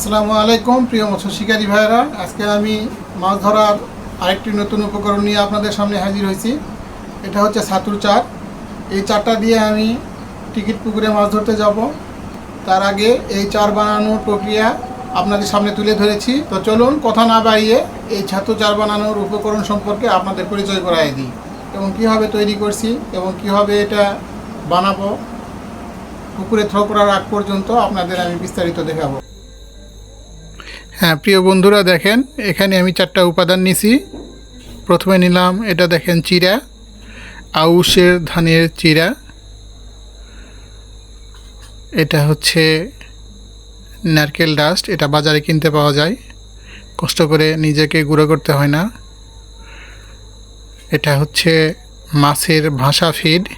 আসসালামু আলাইকুম, প্রিয় মৎস্য শিকারী ভাইরা আজকে আমি মাছ ধরার আরেকটি নতুন উপকরণ নিয়ে আপনাদের সামনে হাজির হয়েছি। এটা হচ্ছে ছাতুর চার। এই চারটা দিয়ে আমি টিকিট পুকুরে মাছ ধরতে যাব। তার আগে এই চার বানানোর প্রক্রিয়া আপনাদের সামনে তুলে ধরেছি। তো চলুন, কথা না বাড়িয়ে এই ছাতু চার বানানোর উপকরণ সম্পর্কে আপনাদের পরিচয় করাই দিই। এবং কীভাবে তৈরি করছি এবং কীভাবে এটা বানাবো, পুকুরে থ্রো করার আগ পর্যন্ত আপনাদের আমি বিস্তারিত দেখাবো। হ্যাঁ প্রিয় বন্ধুরা, দেখেন, এখানে আমি চারটা উপাদান নিছি। প্রথমে নিলাম, এটা দেখেন, চিরা, আউশের ধানের চিরা। এটা হচ্ছে নারকেল ডাস্ট, এটা বাজারে কিনতে পাওয়া যায়। কষ্ট করে নিজেকে গুঁড়ো করতে হয় না। এটা হচ্ছে মাছের ভাষা ফিড।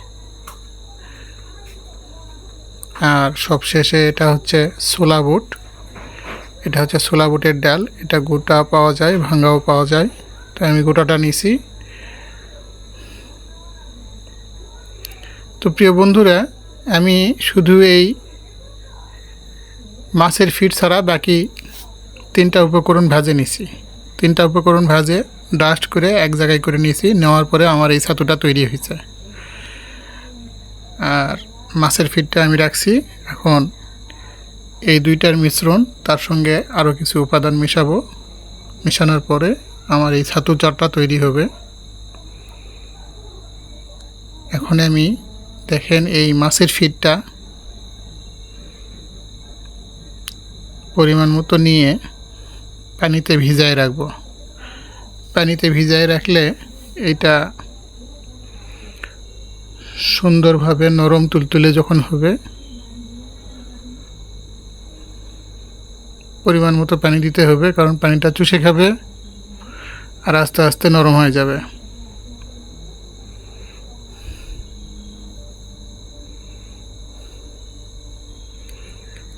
আর সবশেষে এটা হচ্ছে সোলা বুট। এটা হচ্ছে ছোলা বুটের ডাল। এটা গোটা পাওয়া যায় ভাঙ্গাও পাওয়া যায়। তাই আমি গোটাটা নিছি। তো প্রিয় বন্ধুরা, আমি শুধু এই মাছের ফিট ছাড়া বাকি তিনটা উপকরণ ভাজে নিছি। তিনটা উপকরণ ভাজে ডাস্ট করে এক জায়গায় করে নিয়েছি নেওয়ার পরে আমার এই ছাতুটা তৈরি হয়েছে। আর মাছের ফিটটা আমি রাখছি। এখন এই দুইটার মিশ্রণ, তার সঙ্গে আরও কিছু উপাদান মিশাবো। মেশানোর পরে আমার এই ছাতু চারটা তৈরি হবে। এখন আমি দেখেন এই মাছের ফিডটা পরিমাণ মতো নিয়ে পানিতে ভিজায় রাখব। পানিতে ভিজায় রাখলে এটা সুন্দরভাবে নরম তুলতুলে যখন হবে পরিমাণ মতো পানি দিতে হবে, কারণ পানিটা চুষে খাবে আর আস্তে আস্তে নরম হয়ে যাবে।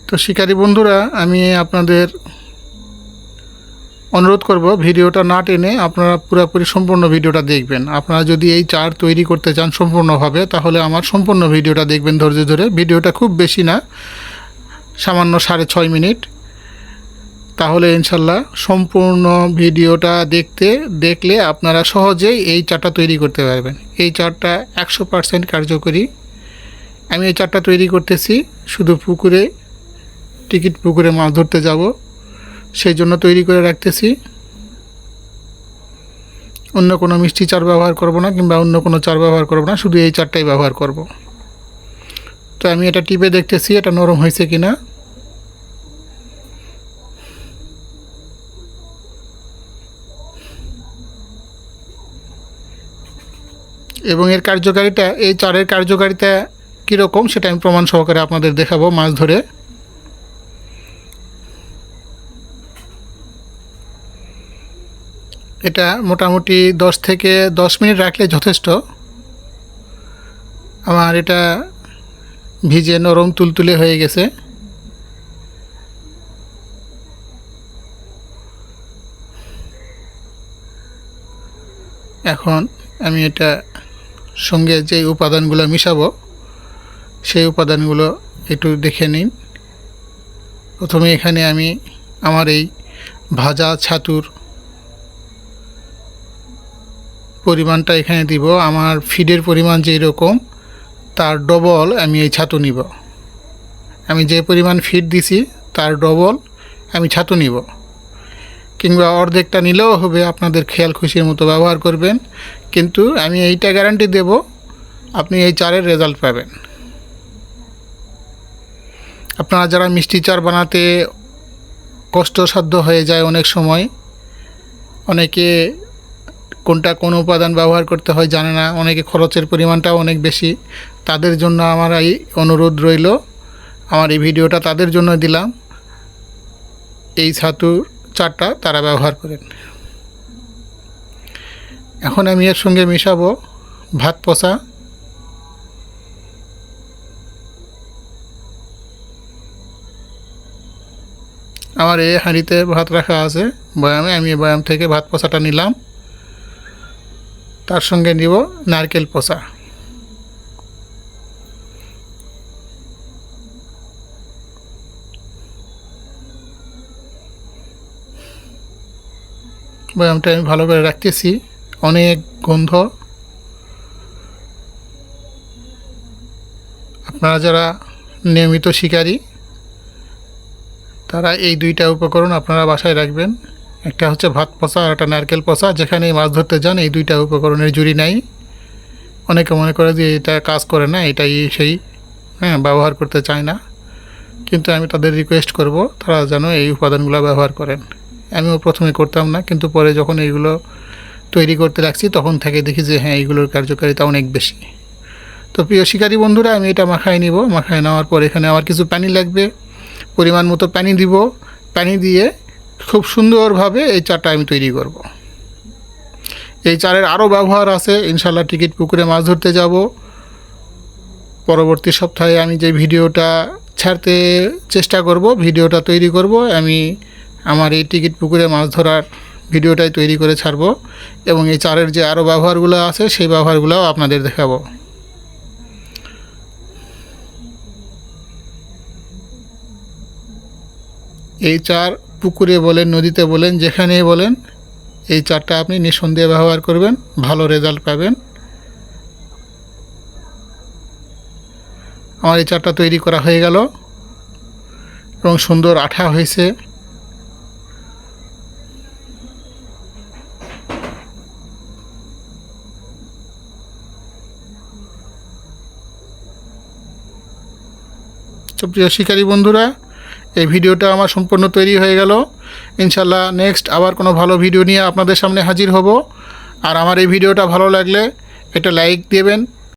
তো শিকারী বন্ধুরা, আমি আপনাদের অনুরোধ করব, ভিডিওটা না টেনে আপনারা পুরোপুরি সম্পূর্ণ ভিডিওটা দেখবেন। আপনারা যদি এই চার তৈরি করতে চান সম্পূর্ণভাবে, তাহলে আমার সম্পূর্ণ ভিডিওটা দেখবেন ধৈর্য ধরে। ভিডিওটা খুব বেশি না, সামান্য সাড়ে ছয় মিনিট। তাহলে ইনশাল্লাহ সম্পূর্ণ ভিডিওটা দেখতে, দেখলে আপনারা সহজেই এই চারটা তৈরি করতে পারবেন। এই চারটা একশো পারসেন্ট কার্যকরী। আমি এই চারটা তৈরি করতেছি শুধু পুকুরে, টিকিট পুকুরে মাছ ধরতে যাব, সেই জন্য তৈরি করে রাখতেছি। অন্য কোনো মিষ্টি চার ব্যবহার করব না কিংবা অন্য কোনো চার ব্যবহার করব না, শুধু এই চারটাই ব্যবহার করব। তো আমি এটা টিপে দেখতেছি, এটা নরম হয়েছে কিনা। এবং এর কার্যকারিতা, এই চারের কার্যকারিতা কীরকম সেটা আমি প্রমাণ সহকারে আপনাদের দেখাবো মাছ ধরে। এটা মোটামুটি দশ থেকে দশ মিনিট রাখলে যথেষ্ট। আমার এটা ভিজে নরম তুলতুলে হয়ে গেছে। এখন আমি এটা সঙ্গে যে উপাদানগুলো মিশাবো, সেই উপাদানগুলো একটু দেখে নিন। প্রথমে এখানে আমি আমার এই ভাজা ছাতুর পরিমাণটা এখানে দিব। আমার ফিডের পরিমাণ যেই রকম, তার ডবল আমি এই ছাতু নিব। আমি যে পরিমাণ ফিড দিছি, তার ডবল আমি ছাতু নিব। কিংবা অর্ধেকটা নিলেও হবে, আপনাদের খেয়াল খুশির মতো ব্যবহার করবেন। কিন্তু আমি এইটা গ্যারান্টি দেব, আপনি এই চারের রেজাল্ট পাবেন। আপনারা যারা মিষ্টি চার বানাতে কষ্টসাধ্য হয়ে যায় অনেক সময়, অনেকে কোনটা কোন উপাদান ব্যবহার করতে হয় জানে না, অনেকে খরচের পরিমাণটাও অনেক বেশি। তাদের জন্য আমার এই অনুরোধ রইল, আমার এই ভিডিওটা তাদের জন্য দিলাম। এই ছাতুর চারটা তারা ব্যবহার করেন। এখন আমি এর সঙ্গে মিশাবো ভাত পচা। আমার এই হাঁড়িতে ভাত রাখা আছে। বয়ামে আমি বয়াম থেকে ভাত পচাটা নিলাম। তার সঙ্গে নিব নারকেল পচা। বয়ামটা আমি ভালো করে রাখতেছি। অনেক গন্ধ। আপনারা যারা নিয়মিত শিকারী, তারা এই দুইটা উপকরণ আপনারা বাসায় রাখবেন। একটা হচ্ছে ভাত পচা আর একটা নারকেল পচা। যেখানে মাছ ধরতে যান, এই দুইটা উপকরণের জুড়ি নাই। অনেকে মনে করে যে এটা কাজ করে না, এটাই সেই হ্যাঁ ব্যবহার করতে চায় না। কিন্তু আমি তাদের রিকোয়েস্ট করব, তারা যেন এই উপাদানগুলো ব্যবহার করেন। আমিও প্রথমে করতাম না, কিন্তু পরে যখন এইগুলো তৈরি করতে লাগছি, তখন থেকে দেখি যে হ্যাঁ এইগুলোর কার্যকারিতা অনেক বেশি। তো প্রিয় শিকারী বন্ধুরা, আমি এটা মাখায় নিব। মাখায় নেওয়ার পর এখানে আমার কিছু পানি লাগবে। পরিমাণ মতো পানি দিব। পানি দিয়ে খুব সুন্দরভাবে এই চারটা আমি তৈরি করব। এই চারের আরও ব্যবহার আছে। ইনশাল্লাহ টিকিট পুকুরে মাছ ধরতে যাব। পরবর্তী সপ্তাহে আমি যে ভিডিওটা ছাড়তে চেষ্টা করব, ভিডিওটা তৈরি করব, আমি আমার এই টিকিট পুকুরে মাছ ধরার ভিডিওটাই তৈরি করে ছাড়ব এবং এই চারের যে আরও ব্যবহারগুলো আছে, সেই ব্যবহারগুলোও আপনাদের দেখাবো। এই চার পুকুরে বলেন, নদীতে বলেন, যেখানেই বলেন, এই চারটা আপনি নিঃসন্দেহে ব্যবহার করবেন, ভালো রেজাল্ট পাবেন। আমার এই চারটা তৈরি করা হয়ে গেল এবং সুন্দর আঠা হয়েছে। তো প্রিয় শিকারী বন্ধুরা, এই ভিডিওটা আমার সম্পূর্ণ তৈরি হয়ে গেল। ইনশাল্লাহ নেক্সট আবার কোনো ভালো ভিডিও নিয়ে আপনাদের সামনে হাজির হব। আর আমার এই ভিডিওটা ভালো লাগলে এটা লাইক দেবেন